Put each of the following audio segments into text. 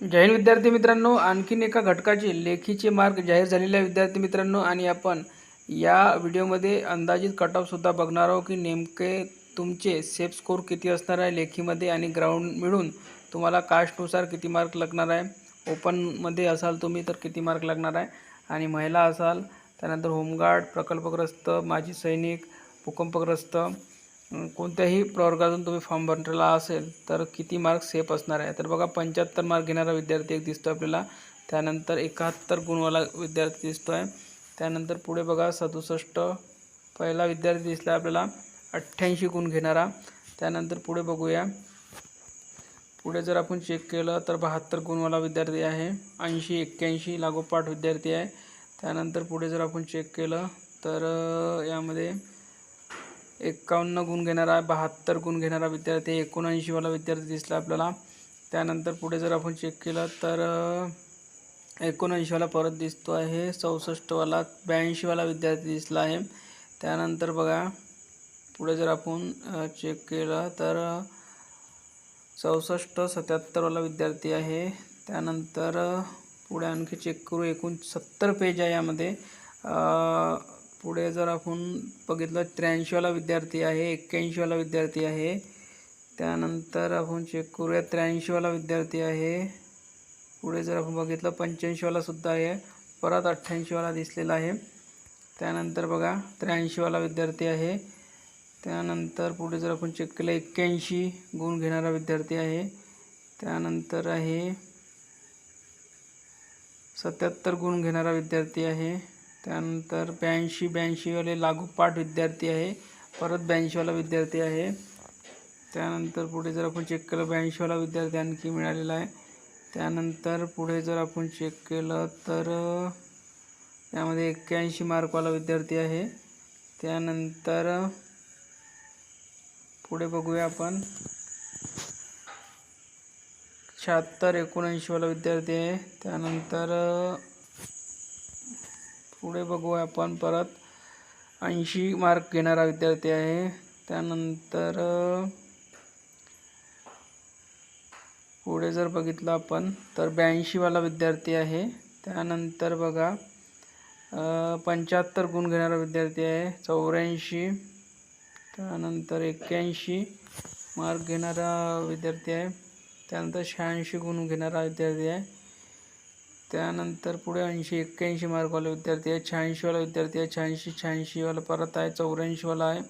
जैन विद्यार्थी मित्रांनो आणखीन एका घटकाचे लेखीचे मार्क जाहीर झालेल्या विद्यार्थी मित्रांनो आणि आपण या व्हिडिओमध्ये अंदाजित कट ऑफसुद्धा बघणार आहोत की नेमके तुमचे सेफ स्कोर किती असणार आहे लेखीमध्ये आणि ग्राउंड मिळून तुम्हाला कास्टनुसार किती मार्क लागणार आहे. ओपनमध्ये असाल तुम्ही तर किती मार्क लागणार आहे. आणि महिला असाल त्यानंतर होमगार्ड प्रकल्पग्रस्त माजी सैनिक भूकंपग्रस्त कोणत्याही प्रवर्गातून तुम्ही फॉर्म भरलेला असेल तर किती मार्क सेफ असणार आहे? तर बघा पंच्याहत्तर मार्क घेणारा विद्यार्थी एक दिसतो आपल्याला. त्यानंतर एकाहत्तर गुणवाला विद्यार्थी दिसतो आहे त्यानंतर पुढे बघा सदुसष्ट पहिला विद्यार्थी दिसला आपल्याला अठ्ठ्याऐंशी गुण घेणारा. त्यानंतर पुढे बघूया. पुढे जर आपण चेक केलं तर बहात्तर गुणवाला विद्यार्थी आहे. ऐंशी एक्क्याऐंशी लागोपाठ विद्यार्थी आहे. त्यानंतर पुढे जर आपण चेक केलं तर यामध्ये एक्कावन्न गुण घेणारा आहे बहात्तर गुण घेणारा विद्यार्थी एकोणऐंशीवाला विद्यार्थी दिसला आपल्याला. त्यानंतर पुढे जर आपण चेक केलं तर एकोणऐंशीवाला परत दिसतो आहे. चौसष्टवाला ब्याऐंशीवाला विद्यार्थी दिसला आहे. त्यानंतर बघा पुढे जर आपण चेक केलं तर चौसष्ट सत्याहत्तरवाला विद्यार्थी आहे. त्यानंतर पुढे आणखी चेक करू. एकूण सत्तर पेज आहे यामध्ये. पुढे जर आपण बघितलं त्र्याऐंशीवाला विद्यार्थी आहे एक्क्याऐंशीवाला विद्यार्थी आहे. त्यानंतर आपण चेक करूया त्र्याऐंशीवाला विद्यार्थी आहे. पुढे जर आपण बघितलं पंच्याऐंशीवाला सुद्धा आहे. परत अठ्ठ्याऐंशीवाला दिसलेला आहे. त्यानंतर बघा त्र्याऐंशीवाला विद्यार्थी आहे. त्यानंतर पुढे जर आपण चेक केलं एक्क्याऐंशी गुण घेणारा विद्यार्थी आहे. त्यानंतर आहे सत्याहत्तर गुण घेणारा विद्यार्थी आहे. त्यानंतर ब्याऐंशी ब्याऐंशीवाले लागोपाठ विद्यार्थी आहे. परत ब्याऐंशीवाला विद्यार्थी आहे. त्यानंतर पुढे जर आपण चेक केलं ब्याऐंशीवाला विद्यार्थी आणखी मिळालेला आहे. त्यानंतर पुढे जर आपण चेक केलं तर त्यामध्ये एक्क्याऐंशी मार्कवाला विद्यार्थी आहे. त्यानंतर पुढे बघूया आपण. शहात्तर एकोणऐंशीवाला विद्यार्थी आहे. त्यानंतर पुढे बघूया आपण परत. ऐंशी मार्क घेणारा विद्यार्थी आहे. त्यानंतर पुढे जर बघितलं आपण तर ब्याऐंशीवाला विद्यार्थी आहे. त्यानंतर बघा पंच्याहत्तर गुण घेणारा विद्यार्थी आहे. चौऱ्याऐंशी. त्यानंतर एक्क्याऐंशी मार्क घेणारा विद्यार्थी आहे. त्यानंतर शहाऐंशी गुण घेणारा विद्यार्थी आहे. त्यानंतर पुढे ऐंशी एक्क्याऐंशी मार्कवाला विद्यार्थी आहे. शहाऐंशीवाला विद्यार्थी आहे. शहाऐंशी शहाऐंशीवाला परत आहे. चौऱ्याऐंशीवाला आहे.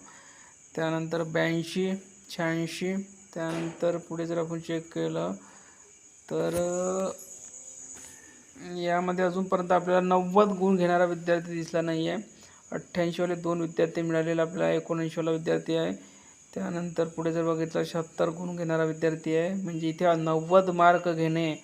त्यानंतर ब्याऐंशी शहाऐंशी त्यानंतर पुढे जर आपण चेक केलं तर यामध्ये अजूनपर्यंत आपल्याला नव्वद गुण घेणारा विद्यार्थी दिसला नाही आहे अठ्ठ्याऐंशीवाले दोन विद्यार्थी मिळालेले आपल्याला एकोणऐंशीवाला विद्यार्थी आहे. त्यानंतर पुढे जर बघितलं शहात्तर गुण घेणारा विद्यार्थी आहे. म्हणजे इथे नव्वद मार्क घेणे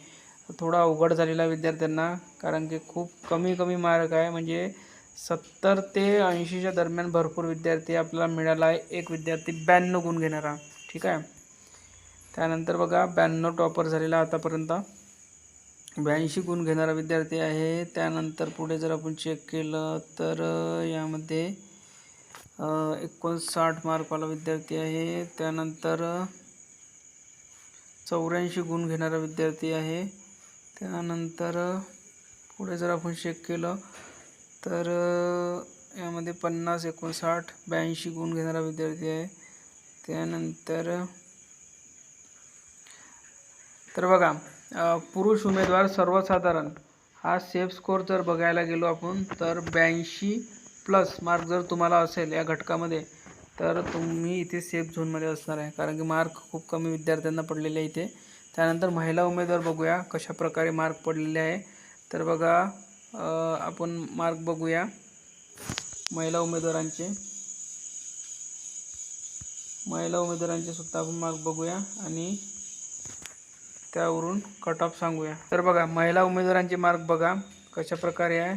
थोडा अवघड झालेला विद्यार्थ्यांना कारण की खूप कमी कमी मार्क आहे. म्हणजे सत्तर ते ऐंशीच्या दरम्यान भरपूर विद्यार्थी आपल्याला मिळाला आहे. एक विद्यार्थी ब्याण्णव गुण घेणारा. ठीक आहे? त्यानंतर बघा ब्याण्णव टॉपर झालेला आतापर्यंत. ब्याऐंशी गुण घेणारा विद्यार्थी आहे. त्यानंतर पुढे जर आपण चेक केलं तर यामध्ये एकोणसाठ मार्कवाला विद्यार्थी आहे. त्यानंतर चौऱ्याऐंशी गुण घेणारा विद्यार्थी आहे. त्यानंतर पुढे जर आपण चेक केलं तर यामध्ये पन्नास एकोणसाठ ब्याऐंशी गुण घेणारा विद्यार्थी आहे. त्यानंतर तर बघा पुरुष उमेदवार सर्वसाधारण. हा सेफ स्कोर जर बघायला गेलो आपण तर ब्याऐंशी प्लस मार्क जर तुम्हाला असेल या घटकामध्ये तर तुम्ही इथे सेफ झोनमध्ये असणार आहे. कारण की मार्क खूप कमी विद्यार्थ्यांना पडलेले आहे इथे. त्यानंतर महिला उमेदवार बघूया कशा प्रकारे मार्क पडलेले आहे. तर बघा आपण मार्क बघूया महिला उमेदवारांचे. महिला उमेदवारांचे सुद्धा आपण मार्क बघूया आणि त्यावरून कट ऑफ सांगूया. तर बघा महिला उमेदवारांचे मार्क बघा कशा प्रकारे आहे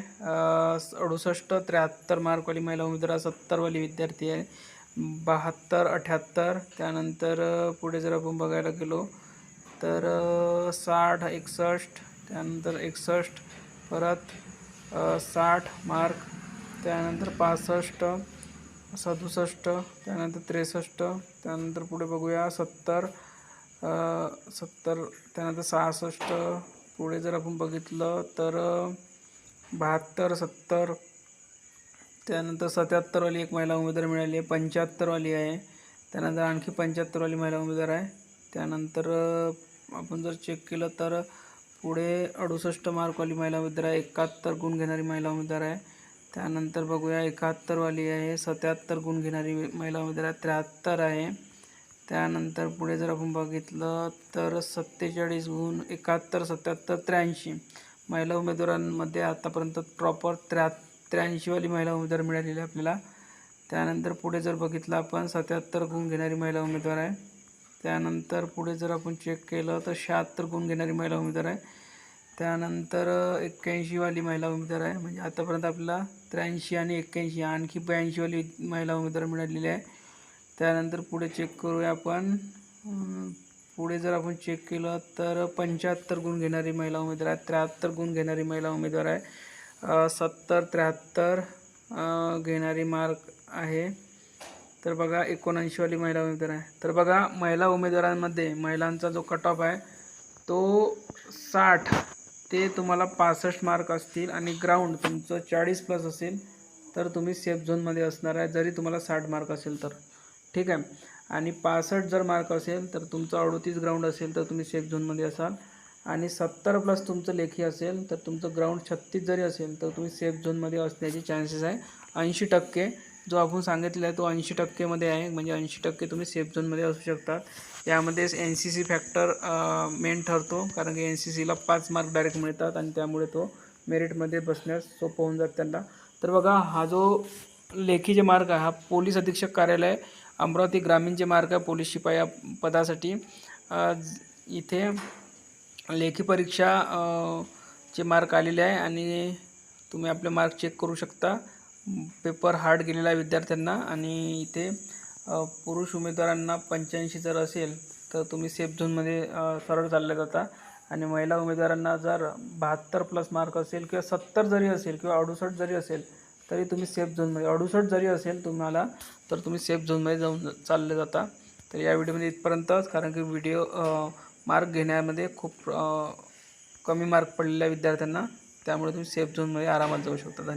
अडुसष्ट त्र्याहत्तर मार्कवाली महिला उमेदवार सत्तरवाली विद्यार्थी आहे. बहात्तर अठ्याहत्तर त्यानंतर पुढे जर आपण बघायला गेलो तर साठ एकसष्ट त्यानंतर एकसष्ट परत साठ मार्क त्यानंतर पासष्ट सदुसष्ट त्यानंतर त्रेसष्ट त्यानंतर पुढे बघूया सत्तर सत्तर त्यानंतर सहासष्ट पुढे जर आपण बघितलं तर बहात्तर सत्तर त्यानंतर सत्याहत्तरवाली एक महिला उमेदवार मिळाली आहे पंच्याहत्तरवाली आहे त्यानंतर आणखी पंच्याहत्तरवाली महिला उमेदवार आहे. त्यानंतर आपण जर चेक केलं तर पुढे अडुसष्ट मार्कवाली महिला उमेदवार आहे एकाहत्तर गुण घेणारी महिला उमेदवार आहे. त्यानंतर बघूया एकाहत्तरवाली आहे सत्याहत्तर गुण घेणारी महिला उमेदवार आहे त्र्याहत्तर आहे. त्यानंतर पुढे जर आपण बघितलं तर सत्तेचाळीस गुण एकाहत्तर सत्याहत्तर त्र्याऐंशी महिला उमेदवारांमध्ये आतापर्यंत प्रॉपर त्र्या त्र्याऐंशीवाली महिला उमेदवार मिळालेली आहे आपल्याला. त्यानंतर पुढे जर बघितलं आपण सत्याहत्तर गुण घेणारी महिला उमेदवार आहे. त्यानंतर पुढे जर आपण चेक केलं तर शहात्तर गुण घेणारी महिला उमेदवार आहे. त्यानंतर एक्क्याऐंशीवाली महिला उमेदवार आहे. म्हणजे आतापर्यंत आपल्याला त्र्याऐंशी आणि एक्क्याऐंशी आणखी ब्याऐंशीवाली महिला उमेदवार मिळालेली आहे. त्यानंतर पुढे चेक करूया आपण. पुढे जर आपण चेक केलं तर पंच्याहत्तर गुण घेणारी महिला उमेदवार आहे. त्र्याहत्तर गुण घेणारी महिला उमेदवार आहे. सत्तर त्र्याहत्तर घेणारी मार्क आहे. तर बघा एकोणऐंशीवाली महिला उमेदवार आहे. तर बघा महिला उमेदवारांमध्ये महिलांचा जो कट ऑफ आहे तो साठ ते तुम्हाला पासष्ट मार्क असतील आणि ग्राउंड तुमचं चाळीस प्लस असेल तर तुम्ही सेफ झोनमध्ये असणार आहे. जरी तुम्हाला साठ मार्क असेल तर. ठीक आहे? आणि पासष्ट जर मार्क असेल तर तुमचं अडोतीस ग्राउंड असेल तर तुम्ही सेफ झोनमध्ये असाल. आणि सत्तर प्लस तुमचं लेखी असेल तर तुमचं ग्राउंड छत्तीस जरी असेल तर तुम्ही सेफ झोनमध्ये असण्याचे चान्सेस आहे. ऐंशी टक्के. जो आपण सांगितलेला आहे तो ऐंशी टक्केमध्ये आहे. म्हणजे ऐंशी टक्के तुम्ही सेफ झोनमध्ये असू शकतात. यामध्येच N C C factor main ठरतो. कारण की एन सी सीला पाच मार्क डायरेक्ट मिळतात आणि त्यामुळे तो मेरिटमध्ये बसण्यास सोपं होऊन जात त्यांना. तर बघा हा जो लेखी जे मार्ग आहे हा पोलीस अधीक्षक कार्यालय अमरावती ग्रामीणचे मार्ग आहे पोलीस शिपाई या पदासाठी इथे लेखी परीक्षा चे मार्क आलेले आहे आणि तुम्ही आपले मार्क चेक करू शकता. पेपर हार्ड गेलेला विद्यार्थ्यांना आणि इथे पुरुष उमेदवारांना पंच्याऐंशी जर असेल तर तुम्ही सेफ झोनमध्ये सरळ चालले जाता. आणि महिला उमेदवारांना जर बहात्तर प्लस मार्क असेल किंवा सत्तर जरी असेल किंवा अडुसष्ट जरी असेल तरी तुम्ही सेफ झोनमध्ये अडुसष्ट जरी असेल तुम्हाला तर तुम्ही सेफ झोनमध्ये जाऊन चालले जाता. तर या व्हिडिओमध्ये इथपर्यंतच कारण की व्हिडिओ मार्क घेण्यामध्ये खूप कमी मार्क पडलेल्या विद्यार्थ्यांना त्यामुळे तुम्ही सेफ झोनमध्ये आरामात जाऊ शकता. धन्यवाद.